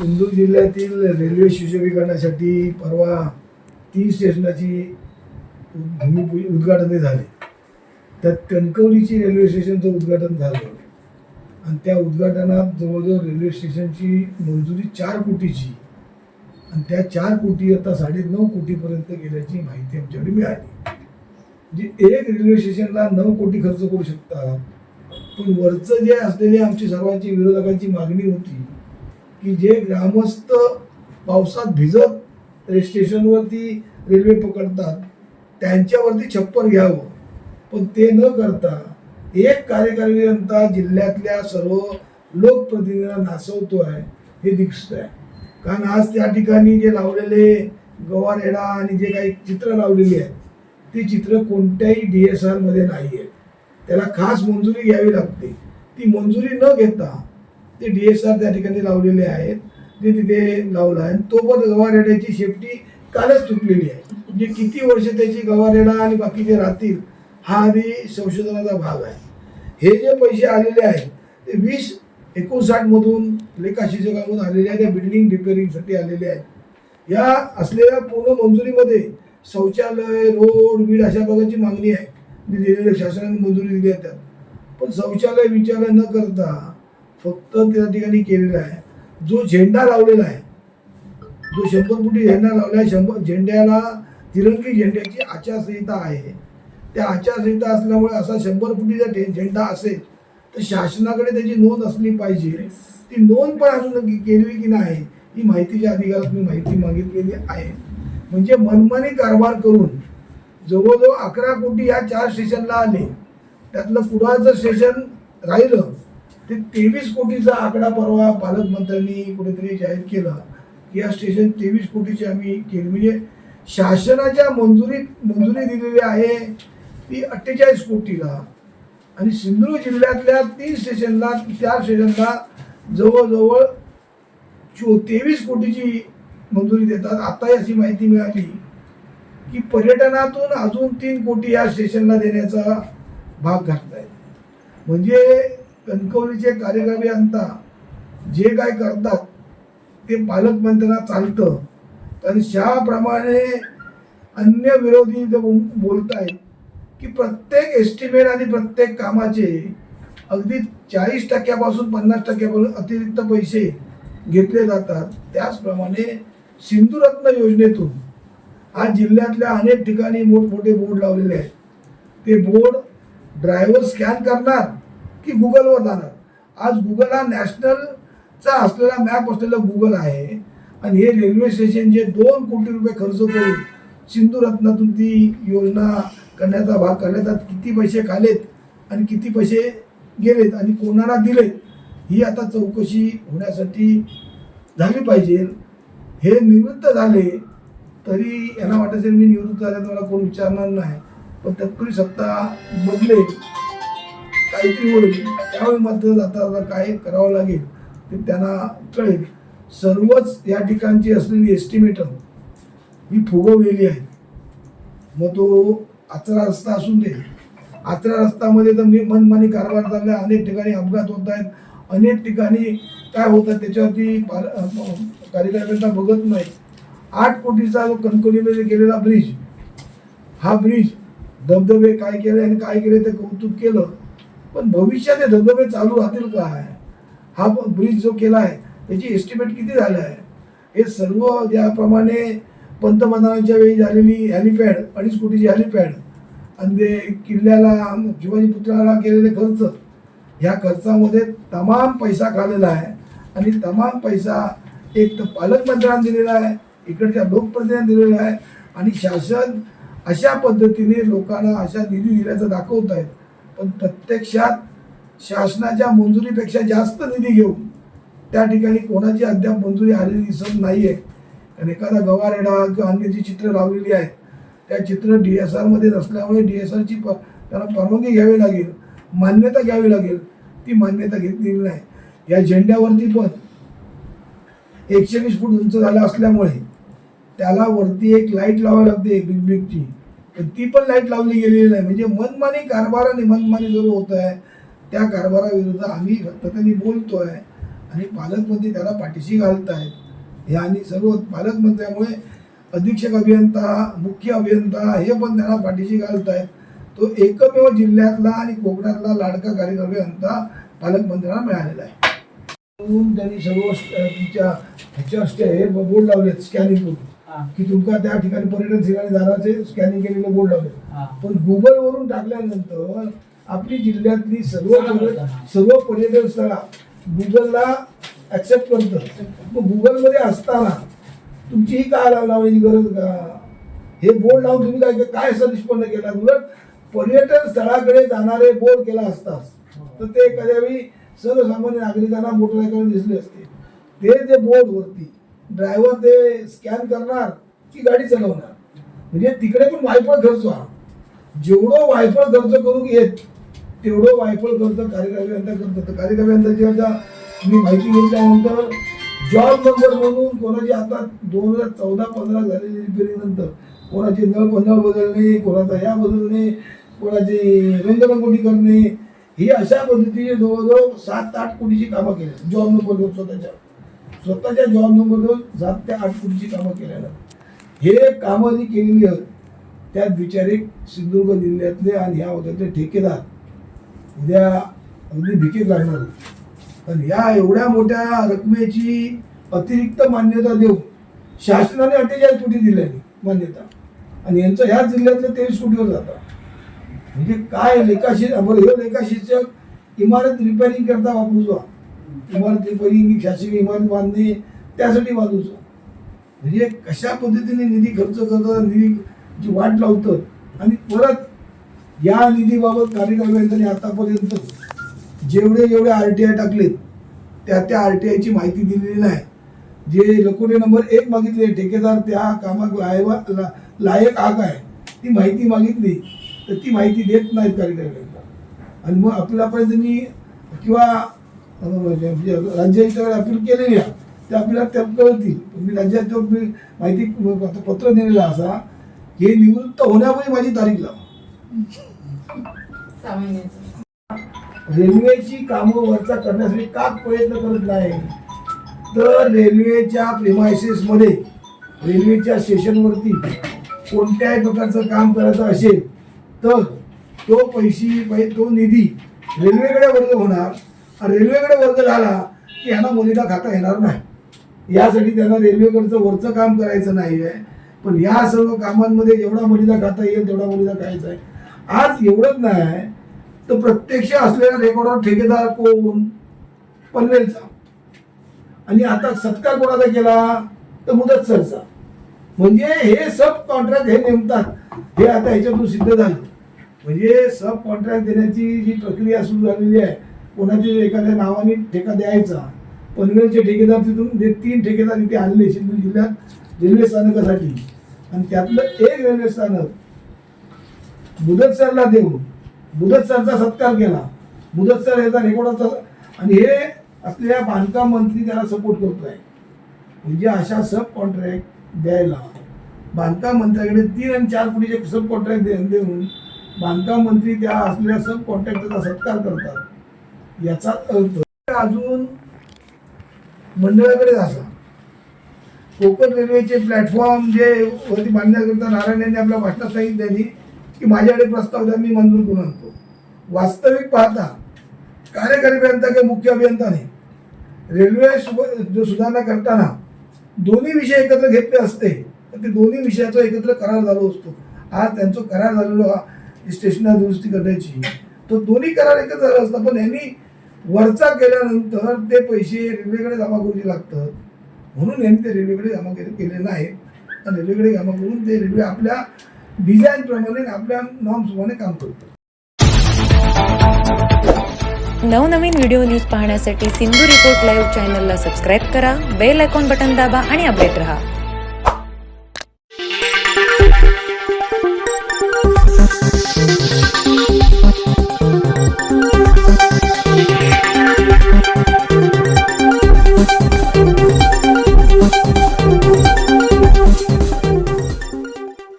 सिंधुदुर्ग जिल्ह्यातील रेल्वे सुशोभीकरणासाठी परवा तीन स्टेशनाची भूमिपूजन उद्घाटन झाले. त्यात कणकवलीची रेल्वे स्टेशनचं उद्घाटन झालं. आणि त्या उद्घाटनात जवळजवळ रेल्वे स्टेशनची मंजुरी चार कोटीची. आणि त्या चार कोटी आता साडेनऊ कोटीपर्यंत गेल्याची माहिती आमच्याकडे मिळाली. म्हणजे एक रेल्वे स्टेशनला नऊ कोटी खर्च करू शकतात. पण वरचं जे असलेली आमची सर्वांची विरोधकांची मागणी होती की जे ग्रामस्थ पावसात भिजत रे- स्टेशनवरती रेल्वे पकडतात त्यांच्यावरती छप्पर घ्यावं. पण ते न करता एक कार्यकारी जनता जिल्ह्यातल्या सर्व लोकप्रतिनिधींना आहे हे दिसत आहे कारण आज त्या ठिकाणी जे लावलेले गवारेडा आणि जे काही चित्र लावलेली आहेत ती चित्र कोणत्याही डी एस आरमध्ये नाही आहेत त्याला खास मंजुरी घ्यावी लागते. ती मंजुरी न घेता ते डी एस आर त्या ठिकाणी लावलेले आहेत. ते तिथे लावलं आहे. आणि तो पण गवारेड्याची शेपटी कालच तुटलेली आहे. म्हणजे किती वर्ष त्याची गवारेडा आणि बाकीचे राहतील हा आधी संशोधनाचा भाग आहे. हे जे पैसे आलेले आहेत ते वीस एकोणसाठमधून लेखाशिक्षकामधून आलेले आहेत त्या बिल्डिंग रिपेअरिंगसाठी आलेले आहेत. या असलेल्या पूर्ण मंजुरीमध्ये शौचालय रोड बीड अशा प्रकारची मागणी आहे. जी दिलेल्या शासनाने मंजुरी दिली आहे पण शौचालय विचार न करता फक्त त्या ठिकाणी केलेला आहे. जो झेंडा लावलेला आहे जो शंभर फुटी झेंडा लावला आहे शंभर झेंड्याला तिरंगी झेंड्याची आचारसंहिता आहे. त्या आचारसंहिता असल्यामुळे असा शंभर फुटीचा झेंडा असेल तर शासनाकडे त्याची नोंद असली पाहिजे. ती नोंद पण अजून केलेली की नाही ही माहितीच्या अधिकारात मी माहिती मागितलेली आहे. म्हणजे मनमानी कारभार करून जवळजवळ अकरा कोटी या चार स्टेशनला आले. त्यातलं कुडाळचं स्टेशन राहिलं ते तेवीस कोटीचा आकडा परवा पालकमंत्र्यांनी कुठेतरी जाहीर केला की या स्टेशन तेवीस कोटीची आम्ही केली. म्हणजे शासनाच्या मंजुरीत मंजुरी दिलेली आहे ती अठ्ठेचाळीस कोटीला. आणि सिंधुदुर्ग जिल्ह्यातल्या तीन स्टेशनला चार स्टेशनला जवळजवळ चो तेवीस कोटीची मंजुरी देतात. आता अशी माहिती मिळाली की पर्यटनातून अजून तीन कोटी या स्टेशनला देण्याचा भाग घातला आहे म्हणजे कणकवलीचे कार्यकारी अंता जे काय करतात ते पालकमंत्र्यांना चालतं. आणि शाप्रमाणे अन्य विरोधी जे बोलत आहेत की प्रत्येक एस्टिमेट आणि प्रत्येक कामाचे अगदी चाळीस टक्क्यापासून पन्नास टक्क्यापासून अतिरिक्त पैसे घेतले जातात. त्याचप्रमाणे सिंधुरत्न योजनेतून आज जिल्ह्यातल्या अनेक ठिकाणी मोठमोठे बोर्ड लावलेले आहेत. ते बोर्ड ड्रायव्हर स्कॅन करणार की गुगलवर जाणार आज गुगल हा नॅशनलचा असलेला मॅप असलेला गुगल आहे. आणि हे रेल्वे स्टेशन जे दोन कोटी रुपये खर्च करून सिंधुरत्नातून ती योजना करण्याचा भाग करण्याचा किती पैसे खालेत आणि किती पैसे गेलेत आणि कोणाला दिलेत ही आता चौकशी होण्यासाठी झाली पाहिजे. हे निवृत्त झाले तरी यांना वाटायचं मी निवृत्त झाले तर मला कोण विचारणार नाही. पण तत्पूर्वी सत्ता बदलेल. काहीतरी होईल त्यावेळी मात्र आता आता काय करावं लागेल ते त्यांना कळेल. सर्वच या ठिकाणची असलेली एस्टिमेटर ही फुगवलेली आहे मग तो आचरा रस्ता असून दे. आचरा रस्त्यामध्ये तर मी मनमानी कारभार चालला अनेक ठिकाणी अपघात होत आहेत. अनेक ठिकाणी काय होतं त्याच्यावरती कार्यकर्त्यांना बघत नाही. आठ कोटीचा जो कणकवलीमध्ये गेलेला ब्रिज हा ब्रिज धबधबे काय केले आणि काय केले ते कौतुक केलं. पण भविष्यात हे धबधबे चालू राहतील काय हा ब्रिज जो केला आहे त्याची एस्टिमेट किती झालं आहे? हे सर्व ज्याप्रमाणे पंतप्रधानांच्या वेळी झालेली हॅलिपॅड अडीच कोटीची हॅलिपॅड आणि ते किल्ल्याला शिवाजी पुतळ्याला केलेले खर्च ह्या खर्चामध्ये तमाम पैसा खालेला आहे. आणि तमाम पैसा एक तर पालकमंत्र्यांना दिलेला आहे इकडच्या लोकप्रतिनिधी दिलेला आहे आणि शासन अशा पद्धतीने लोकांना अशा निधी दिल्याचं दाखवत आहेत. पण प्रत्यक्षात शासनाच्या मंजुरीपेक्षा जास्त निधी घेऊन त्या ठिकाणी कोणाची अद्याप मंजुरी आलेली दिसत नाही आहे कारण एखादा गवारेडा किंवा अन्य जी चित्र लावलेली आहेत त्या चित्र डी एस आरमध्ये नसल्यामुळे डी एस आरची प त्यांना परवानगी घ्यावी लागेल. मान्यता घ्यावी लागेल. ती मान्यता घेतलेली नाही. या झेंड्यावरती पण एकशे वीस फूट उंच झालं असल्यामुळे त्याला वरती एक लाइट लावावी लागते बिग बिगची ती पण लाइट लावली गेलेली नाही. म्हणजे मनमानी कारभाराने मनमानी जो होत आहे त्या कारभाराविरुद्ध आम्ही सातत्याने बोलतोय आणि पालकमंत्री त्याला पाठीशी घालत आहेत हे आणि सर्व पालकमंत्र्यामुळे अधीक्षक अभियंता मुख्य अभियंता हे पण त्याला पाठीशी घालत आहेत तो एकमेव जिल्ह्यातला आणि कोकणातला लाडका कार्यक्रम अभियंता पालकमंत्र्यांना मिळालेला आहे. म्हणून त्यांनी सर्व तिच्या ह्याच्या असते हे बोर्ड लावले स्कॅनिंग करून. की तुमका त्या ठिकाणी पर्यटन ठिकाणी जाण्याचे स्कॅनिंग केलेले बोर्ड लावले. हा. पण गुगल वरून टाकल्यानंतर आपली जिल्ह्यातली सर्व. सर्व पर्यटन स्थळा गुगलला ऍक्सेप्ट करतं मग गुगलमध्ये असताना तुमची ही काय लाव- लावण्याची गरज का? हे बोर्ड लावून तुम्ही काय काय असं निष्पन्न केला? उलट पर्यटन स्थळाकडे जाणारे बोर्ड केला असतास तर ते एखाद्या वेळी सर्वसामान्य नागरिकांना मोटरसायकल दिसले असते. ते जे बोर्डवरती ड्रायव्हर ते स्कॅन करणार की गाडी चालवणार? म्हणजे तिकडे पण वायफळ खर्च हा. जेवढं वायफळ खर्च करून येत तेवढं वायफळ खर्च कार्यकारी यंत्रा करतात तर कार्यक्रम आता मी माहिती घेतल्यानंतर जॉब नंबर म्हणून कोणाची आता दोन हजार चौदा पंधरा झालेली पिढीनंतर कोणाची कोणाचे नळ नळ बदलणे कोणाचा ह्या बदलणे कोणाची रंगरंगोटी करणे ही अशा पद्धतीने जवळजवळ सात आठ कोटीची कामं केली. जॉब नंबर स्वतःच्या. स्वतःच्या जॉब नंबर दोन सात ते आठ कोटीची कामं केल्यानं. हे कामं जी केलेली आहेत. त्यात बिचारे सिंधुदुर्ग जिल्ह्यातले आणि ह्या होत्यातले ठेकेदार. उद्या अगदी भिकेत लागणार पण या एवढ्या मोठ्या रकमेची अतिरिक्त मान्यता देऊन शासनाने अठ्ठेचाळीस कोटी दिल्याने मान्यता. आणि यांचं ह्याच जिल्ह्यातलं तेवीस कोटीवर जातात म्हणजे काय लेखाशी बरं हे लेखाशीर्षक इमारत रिपेअरिंग करता वापरूचा इमारत रिपेअरिंग शासकीय इमारत बांधणे त्यासाठी बांधूचं. म्हणजे कशा पद्धतीने निधी खर्च करतात निधीची वाट लावतं आणि परत या निधीबाबत कार्यकर्त्यांनी आतापर्यंत जेवढे जेवढे आर टी आय टाकलेत त्या त्या आर टी आयची माहिती दिलेली नाही. जे लकोटे नंबर एक मागितले ठेकेदार त्या कामात लायवा ला- लायक आग आहे ती माहिती मागितली तर ती माहिती देत नाहीत कार्यकर्त्यांना. आणि मग आपल्यापर्यंत त्यांनी किंवा राज्याच्याकडे अपील केलेली आहे. ते आपल्याला त्या कळतील. मी राज्यात मी माहिती पत्र दिलेलं असा हे निवृत्त होण्यापूर्वी माझी तारीख लावा. रेल्वेची कामं वरचा करण्यासाठी का प्रयत्न करत नाही? तर रेल्वेच्या प्रिमायसेस मध्ये रेल्वेच्या स्टेशनवरती कोणत्याही प्रकारचं काम करायचं असेल तर तो पैसे तो निधी रेल्वेकडे वर्ग होणार. रेल्वेकडे वर्ग झाला की यांना मुलीला खाता येणार नाही. यासाठी त्यांना रेल्वेकडचं वरचं काम करायचं नाही आहे पण या सर्व कामांमध्ये जेवढा मुलीला खाता येईल तेवढा मुलीला खायचं आहे. आज एवढंच नाही तर प्रत्यक्ष असलेला रेकॉर्डवर ठेकेदार कोण? पनवेलचा. आणि आता सत्कार कोणाचा केला? तर मुदत सरचा. म्हणजे हे सब कॉन्ट्रॅक्ट हे नेमतात. हे आता ह्याच्यातून सिद्ध झालं. म्हणजे सब कॉन्ट्रॅक्ट देण्याची जी प्रक्रिया सुरू झालेली आहे कोणाचे एखाद्या नावाने ठेका द्यायचा पनवेलचे ठेकेदार तिथून ते तीन ठेकेदार इथे आणले सिंधू जिल्ह्यात रेल्वे स्थानकासाठी. आणि त्यातलं एक रेल्वे स्थानक मुदत सरला देऊन मुदत सरचा सत्कार केला. मुदत सर याचा रेकॉर्डाचा आणि हे असलेल्या बांधकाम मंत्री त्याला सपोर्ट करतो आहे म्हणजे अशा सब कॉन्ट्रॅक्ट द्यायला. बांधकाम मंत्र्याकडे तीन आणि चार कोटीचे सब कॉन्ट्रॅक्ट देऊन बांधकाम मंत्री त्या असलेल्या सब कॉन्ट्रॅक्टरचा सत्कार करतात. याचा अर्थ अजून मंडळाकडेच असा कोकण रेल्वेचे प्लॅटफॉर्म जे वरती बांधण्याकरिता नारायण यांनी आपल्या भाषणात सांगितल्याने की माझ्याकडे प्रस्ताव द्या मी मंजूर करून आणतो. वास्तविक पाहता कार्यकारी अभियंता किंवा मुख्य अभियंता नाही रेल्वे सुब- जो सुधारणा करताना दोन्ही विषय एकत्र घेतले असते तर ते दोन्ही विषयाचा एकत्र करार झालो असतो. आज त्यांचा करार झालेलो हा स्टेशनला दुरुस्ती करण्याची. तो दोन्ही करार एकत्र झाला असता पण यांनी वरचा केल्यानंतर ते पैसे रेल्वेकडे जमा करूचे लागतात म्हणून यांनी ते रेल्वेकडे जमा केले केले नाहीत आणि रेल्वेकडे जमा करून ते रेल्वे आपल्या डिझाईनप्रमाणे आपल्या नॉर्म्सप्रमाणे काम करतो. नवनवीन व्हिडिओ न्यूज पाहण्यासाठी सिंधू रिपोर्ट लाईव्ह चॅनलला सबस्क्राईब करा. बेल आयकॉन बटन दाबा आणि अपडेट रहा.